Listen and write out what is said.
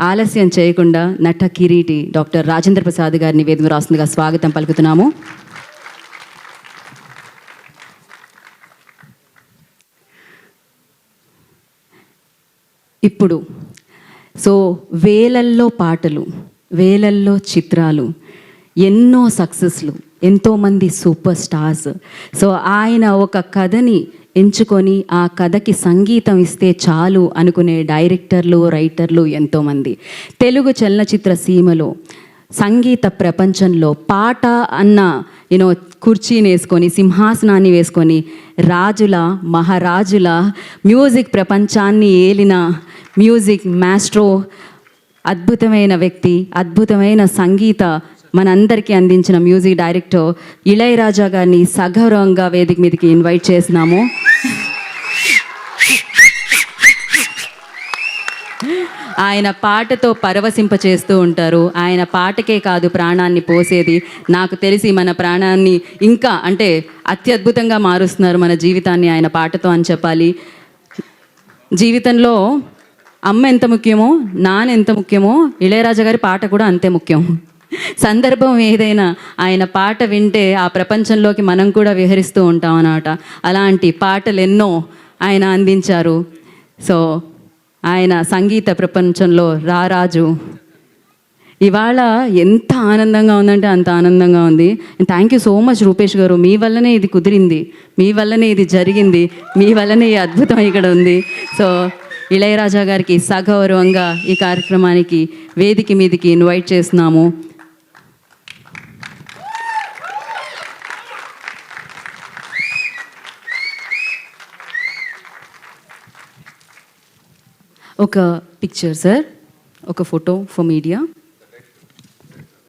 ఆలస్యం చేయకుండా నట కిరీటి డాక్టర్ రాజేంద్ర ప్రసాద్ గారిని వేదిక రాస్తుందిగా స్వాగతం పలుకుతున్నాము. ఇప్పుడు సో వేలల్లో పాటలు వేలల్లో చిత్రాలు ఎన్నో సక్సెస్లు ఎంతోమంది సూపర్ స్టార్స్. సో ఆయన ఒక కథని ఎంచుకొని ఆ కథకి సంగీతం ఇస్తే చాలు అనుకునే డైరెక్టర్లు రైటర్లు ఎంతోమంది. తెలుగు చలనచిత్ర సీమలో సంగీత ప్రపంచంలో పాట అన్న యూనో కుర్చీని వేసుకొని సింహాసనాన్ని వేసుకొని రాజుల మహారాజుల మ్యూజిక్ ప్రపంచాన్ని ఏలిన మ్యూజిక్ మాస్ట్రో అద్భుతమైన వ్యక్తి అద్భుతమైన సంగీత మనందరికీ అందించిన మ్యూజిక్ డైరెక్టర్ ఇళయరాజా గారిని సగౌరవంగా వేదిక మీదకి ఇన్వైట్ చేసినాము. ఆయన పాటతో పరవశింప చేస్తూ ఉంటారు. ఆయన పాటకే కాదు ప్రాణాన్ని పోసేది. నాకు తెలిసి మన ప్రాణాన్ని ఇంకా అంటే అత్యద్భుతంగా మారుస్తున్నారు మన జీవితాన్ని ఆయన పాటతో అని చెప్పాలి. జీవితంలో అమ్మ ఎంత ముఖ్యమో నాన్న ఎంత ముఖ్యమో ఇళయరాజా గారి పాట కూడా అంతే ముఖ్యం. సందర్భం ఏదైనా ఆయన పాట వింటే ఆ ప్రపంచంలోకి మనం కూడా విహరిస్తూ ఉంటాం అన్నమాట. అలాంటి పాటలు ఎన్నో ఆయన అందించారు. సో ఆయన సంగీత ప్రపంచంలో రారాజు ఇవాళ ఎంత ఆనందంగా ఉందంటే అంత ఆనందంగా ఉంది. Thank you so much Rupesh garu. మీ వల్లనే ఇది కుదిరింది. మీ వల్లనే ఇది జరిగింది. మీ వల్లనే ఈ అద్భుతం ఇక్కడ ఉంది. సో ఇళయరాజా గారికి సగౌరవంగా ఈ కార్యక్రమానికి వేదిక మీదకి ఇన్వైట్ చేస్తున్నాము. ఒక పిక్చర్ సార్ ఒక ఫోటో ఫర్ మీడియా